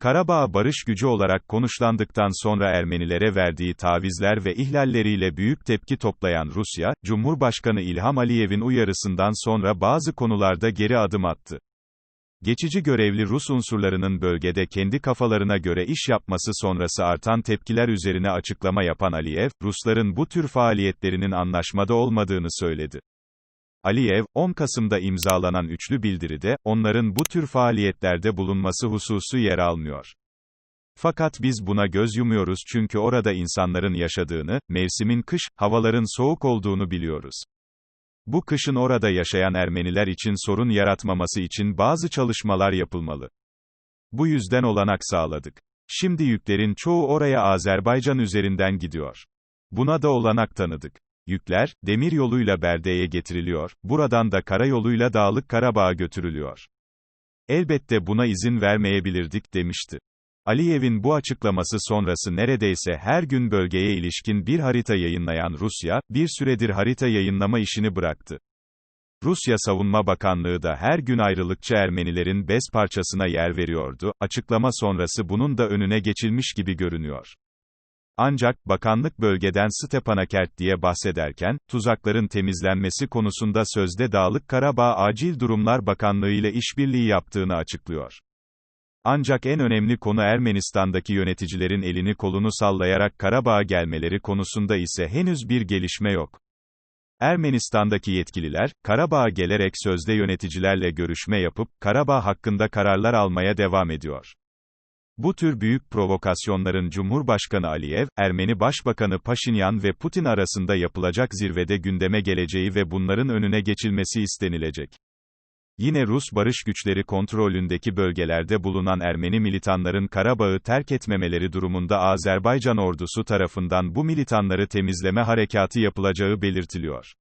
Karabağ barış gücü olarak konuşlandıktan sonra Ermenilere verdiği tavizler ve ihlalleriyle büyük tepki toplayan Rusya, Cumhurbaşkanı İlham Aliyev'in uyarısından sonra bazı konularda geri adım attı. Geçici görevli Rus unsurlarının bölgede kendi kafalarına göre iş yapması sonrası artan tepkiler üzerine açıklama yapan Aliyev, Rusların bu tür faaliyetlerinin anlaşmada olmadığını söyledi. Aliyev, 10 Kasım'da imzalanan üçlü bildiride, onların bu tür faaliyetlerde bulunması hususu yer almıyor. Fakat biz buna göz yumuyoruz çünkü orada insanların yaşadığını, mevsimin kış, havaların soğuk olduğunu biliyoruz. Bu kışın orada yaşayan Ermeniler için sorun yaratmaması için bazı çalışmalar yapılmalı. Bu yüzden olanak sağladık. Şimdi yüklerin çoğu oraya Azerbaycan üzerinden gidiyor. Buna da olanak tanıdık. Yükler, demir yoluyla Berde'ye getiriliyor, buradan da karayoluyla Dağlık Karabağ'a götürülüyor. Elbette buna izin vermeyebilirdik demişti. Aliyev'in bu açıklaması sonrası neredeyse her gün bölgeye ilişkin bir harita yayınlayan Rusya, bir süredir harita yayınlama işini bıraktı. Rusya Savunma Bakanlığı da her gün ayrılıkçı Ermenilerin bez parçasına yer veriyordu, açıklama sonrası bunun da önüne geçilmiş gibi görünüyor. Ancak, bakanlık bölgeden Stepanakert diye bahsederken, tuzakların temizlenmesi konusunda sözde Dağlık Karabağ Acil Durumlar Bakanlığı ile işbirliği yaptığını açıklıyor. Ancak en önemli konu Ermenistan'daki yöneticilerin elini kolunu sallayarak Karabağ'a gelmeleri konusunda ise henüz bir gelişme yok. Ermenistan'daki yetkililer, Karabağ'a gelerek sözde yöneticilerle görüşme yapıp, Karabağ hakkında kararlar almaya devam ediyor. Bu tür büyük provokasyonların Cumhurbaşkanı Aliyev, Ermeni Başbakanı Paşinyan ve Putin arasında yapılacak zirvede gündeme geleceği ve bunların önüne geçilmesi istenilecek. Yine Rus barış güçleri kontrolündeki bölgelerde bulunan Ermeni militanların Karabağ'ı terk etmemeleri durumunda Azerbaycan ordusu tarafından bu militanları temizleme harekatı yapılacağı belirtiliyor.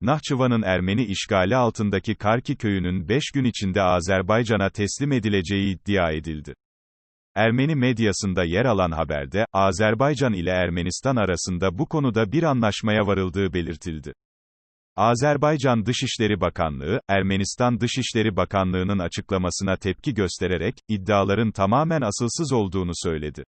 Nahçıvan'ın Ermeni işgali altındaki Karki köyünün 5 gün içinde Azerbaycan'a teslim edileceği iddia edildi. Ermeni medyasında yer alan haberde, Azerbaycan ile Ermenistan arasında bu konuda bir anlaşmaya varıldığı belirtildi. Azerbaycan Dışişleri Bakanlığı, Ermenistan Dışişleri Bakanlığı'nın açıklamasına tepki göstererek, iddiaların tamamen asılsız olduğunu söyledi.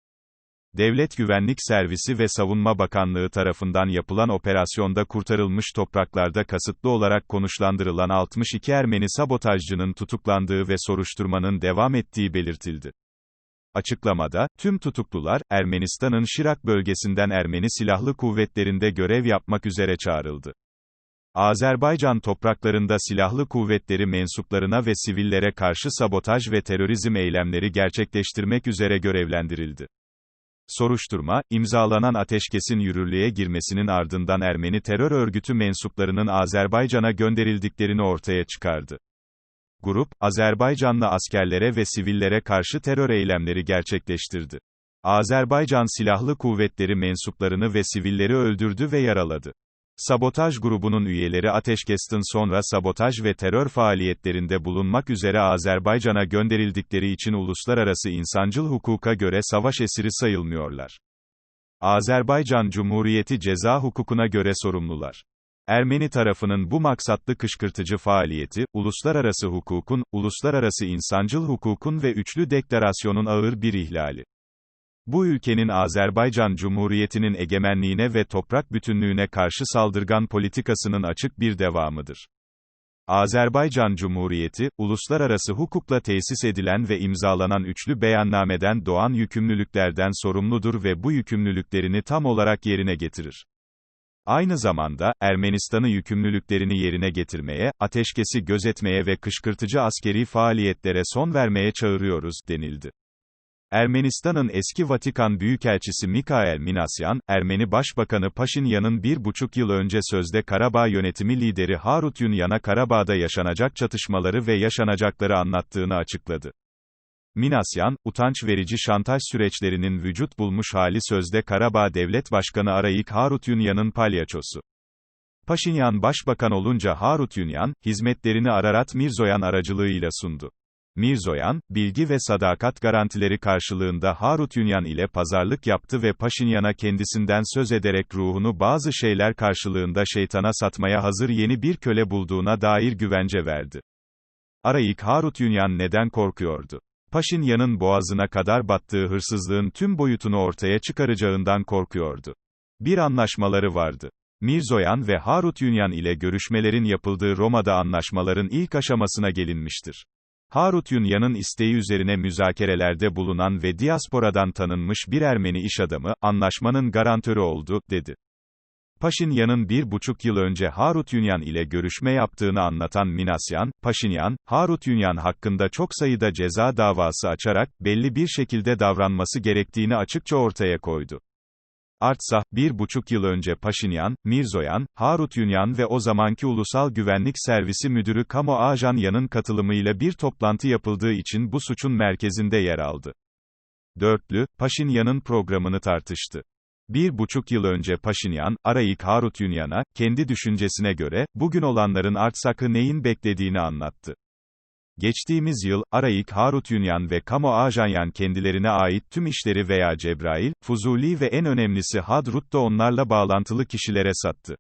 Devlet Güvenlik Servisi ve Savunma Bakanlığı tarafından yapılan operasyonda kurtarılmış topraklarda kasıtlı olarak konuşlandırılan 62 Ermeni sabotajcının tutuklandığı ve soruşturmanın devam ettiği belirtildi. Açıklamada, tüm tutuklular, Ermenistan'ın Şirak bölgesinden Ermeni Silahlı Kuvvetlerinde görev yapmak üzere çağrıldı. Azerbaycan topraklarında silahlı kuvvetleri mensuplarına ve sivillere karşı sabotaj ve terörizm eylemleri gerçekleştirmek üzere görevlendirildi. Soruşturma, imzalanan ateşkesin yürürlüğe girmesinin ardından Ermeni terör örgütü mensuplarının Azerbaycan'a gönderildiklerini ortaya çıkardı. Grup, Azerbaycanlı askerlere ve sivillere karşı terör eylemleri gerçekleştirdi. Azerbaycan Silahlı Kuvvetleri mensuplarını ve sivilleri öldürdü ve yaraladı. Sabotaj grubunun üyeleri ateşkestin sonra sabotaj ve terör faaliyetlerinde bulunmak üzere Azerbaycan'a gönderildikleri için uluslararası insancıl hukuka göre savaş esiri sayılmıyorlar. Azerbaycan Cumhuriyeti ceza hukukuna göre sorumlular. Ermeni tarafının bu maksatlı kışkırtıcı faaliyeti, uluslararası hukukun, uluslararası insancıl hukukun ve üçlü deklarasyonun ağır bir ihlali. Bu ülkenin Azerbaycan Cumhuriyeti'nin egemenliğine ve toprak bütünlüğüne karşı saldırgan politikasının açık bir devamıdır. Azerbaycan Cumhuriyeti, uluslararası hukukla tesis edilen ve imzalanan üçlü beyannameden doğan yükümlülüklerden sorumludur ve bu yükümlülüklerini tam olarak yerine getirir. Aynı zamanda, Ermenistan'ı yükümlülüklerini yerine getirmeye, ateşkesi gözetmeye ve kışkırtıcı askeri faaliyetlere son vermeye çağırıyoruz, denildi. Ermenistan'ın eski Vatikan Büyükelçisi Mikael Minasyan, Ermeni Başbakanı Paşinyan'ın bir buçuk yıl önce sözde Karabağ yönetimi lideri Harut Yunyan'a Karabağ'da yaşanacak çatışmaları ve yaşanacakları anlattığını açıkladı. Minasyan, utanç verici şantaj süreçlerinin vücut bulmuş hali sözde Karabağ Devlet Başkanı Arayik Harut Yunyan'ın palyaçosu. Paşinyan başbakan olunca Harut Yunyan, hizmetlerini Ararat Mirzoyan aracılığıyla sundu. Mirzoyan, bilgi ve sadakat garantileri karşılığında Harut Yunyan ile pazarlık yaptı ve Paşinyan'a kendisinden söz ederek ruhunu bazı şeyler karşılığında şeytana satmaya hazır yeni bir köle bulduğuna dair güvence verdi. Arayik Harut Yunyan neden korkuyordu? Paşinyan'ın boğazına kadar battığı hırsızlığın tüm boyutunu ortaya çıkaracağından korkuyordu. Bir anlaşmaları vardı. Mirzoyan ve Harut Yunyan ile görüşmelerin yapıldığı Roma'da anlaşmaların ilk aşamasına gelinmiştir. Harut Yunyan'ın isteği üzerine müzakerelerde bulunan ve diasporadan tanınmış bir Ermeni iş adamı, anlaşmanın garantörü oldu, dedi. Paşinyan'ın bir buçuk yıl önce Harut Yunyan ile görüşme yaptığını anlatan Minasyan, Paşinyan, Harut Yunyan hakkında çok sayıda ceza davası açarak, belli bir şekilde davranması gerektiğini açıkça ortaya koydu. Artsah, bir buçuk yıl önce Paşinyan, Mirzoyan, Harut Yunyan ve o zamanki Ulusal Güvenlik Servisi Müdürü Kamo Ajanyan'ın katılımıyla bir toplantı yapıldığı için bu suçun merkezinde yer aldı. Dörtlü, Paşinyan'ın programını tartıştı. Bir buçuk yıl önce Paşinyan, arayık Harut Yunyan'a, kendi düşüncesine göre, bugün olanların Artsak'ı neyin beklediğini anlattı. Geçtiğimiz yıl, Arayik Harut Yunyan ve Kamo Ajanyan kendilerine ait tüm işleri veya Cebrail, Fuzuli ve en önemlisi Hadrut da onlarla bağlantılı kişilere sattı.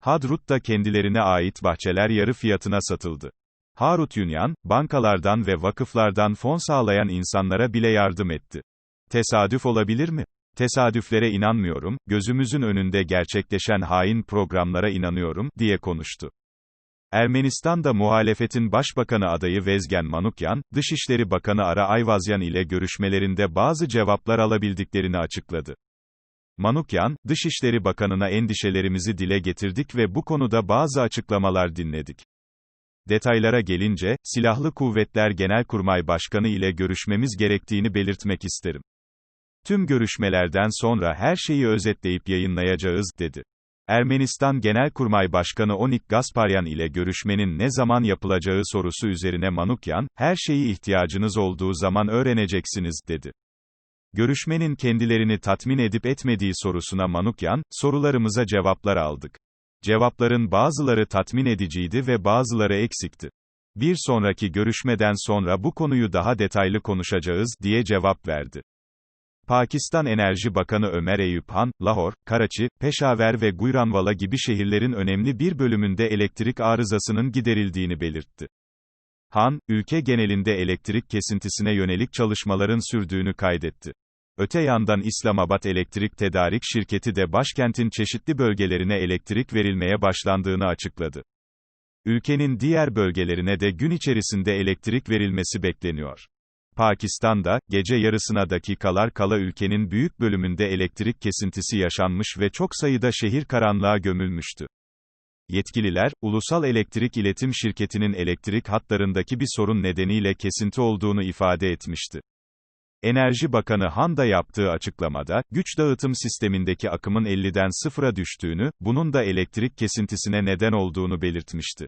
Hadrut da kendilerine ait bahçeler yarı fiyatına satıldı. Harut Yunyan, bankalardan ve vakıflardan fon sağlayan insanlara bile yardım etti. Tesadüf olabilir mi? Tesadüflere inanmıyorum, gözümüzün önünde gerçekleşen hain programlara inanıyorum, diye konuştu. Ermenistan'da muhalefetin başbakanı adayı Vezgen Manukyan, Dışişleri Bakanı Ara Ayvazyan ile görüşmelerinde bazı cevaplar alabildiklerini açıkladı. Manukyan, Dışişleri Bakanı'na endişelerimizi dile getirdik ve bu konuda bazı açıklamalar dinledik. Detaylara gelince, Silahlı Kuvvetler Genelkurmay Başkanı ile görüşmemiz gerektiğini belirtmek isterim. Tüm görüşmelerden sonra her şeyi özetleyip yayınlayacağız, dedi. Ermenistan Genelkurmay Başkanı Onik Gasparyan ile görüşmenin ne zaman yapılacağı sorusu üzerine Manukyan, her şeyi ihtiyacınız olduğu zaman öğreneceksiniz, dedi. Görüşmenin kendilerini tatmin edip etmediği sorusuna Manukyan, sorularımıza cevaplar aldık. Cevapların bazıları tatmin ediciydi ve bazıları eksikti. Bir sonraki görüşmeden sonra bu konuyu daha detaylı konuşacağız, diye cevap verdi. Pakistan Enerji Bakanı Ömer Eyüp Han, Lahor, Karachi, Peşaver ve Guyranvala gibi şehirlerin önemli bir bölümünde elektrik arızasının giderildiğini belirtti. Han, ülke genelinde elektrik kesintisine yönelik çalışmaların sürdüğünü kaydetti. Öte yandan İslamabad Elektrik Tedarik Şirketi de başkentin çeşitli bölgelerine elektrik verilmeye başlandığını açıkladı. Ülkenin diğer bölgelerine de gün içerisinde elektrik verilmesi bekleniyor. Pakistan'da, gece yarısına dakikalar kala ülkenin büyük bölümünde elektrik kesintisi yaşanmış ve çok sayıda şehir karanlığa gömülmüştü. Yetkililer, Ulusal Elektrik İletim Şirketi'nin elektrik hatlarındaki bir sorun nedeniyle kesinti olduğunu ifade etmişti. Enerji Bakanı Han da yaptığı açıklamada, güç dağıtım sistemindeki akımın 50'den sıfıra düştüğünü, bunun da elektrik kesintisine neden olduğunu belirtmişti.